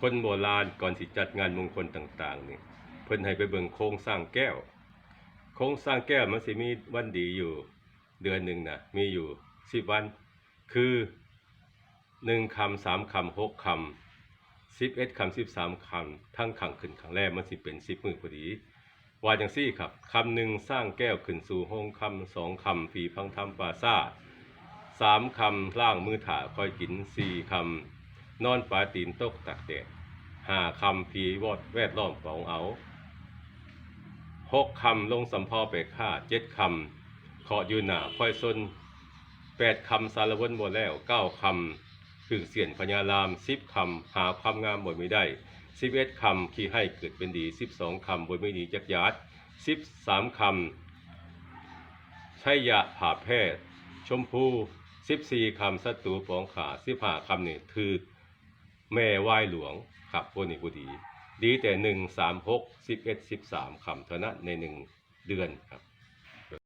คนโบราณก่อนสิจัดงานมงคลต่างๆนี่เพิ่นให้ไปเบิ่งโครงสร้างแก้ว โครงสร้างแก้วมันสิมีวันดีอยู่เดือนหนึ่งนะมีอยู่สิบวัน คือหนึ่งคำสามคำหกคำสิบเอ็ดคำสิบสามคำทั้งขังขึ้นขังแรกมันสิเป็นสิบมือพอดี ว่าจังซี่ครับคำหนึ่งสร้างแก้วขึ้นสู่ห้องคำสองคำฝีพังธรรมปราซาสามคำล่างมือถ่าคอยกินสี่คำ นอนปลาตีนตกตากแดดห้าคำผีวอดแวดล้อมปองเอาหกคำลงสำพอไปฆ่าเจ็ดคำเคาะอยู่หนาค่อยซนแปดคำสารวนบ่แล้วเก้าคำถึงเสียนพญารามสิบคำหาความงามบ่ไม่ได้สิบเอ็ดคำขี้ให้เกิดเป็นดีสิบสองคำบ่ไม่ดีจักยาดสิบสามคำชัยยะผ่าแพทย์ชมพูสิบสี่คำศัตรูปองขาสิบห้าคำนี่คือ แม่ไหว้หลวงครับพวกนี้กูดี ดีแต่หนึ่งสามหกสิบเอ็ดสิบสามคำเท่านั้นในหนึ่งเดือนครับ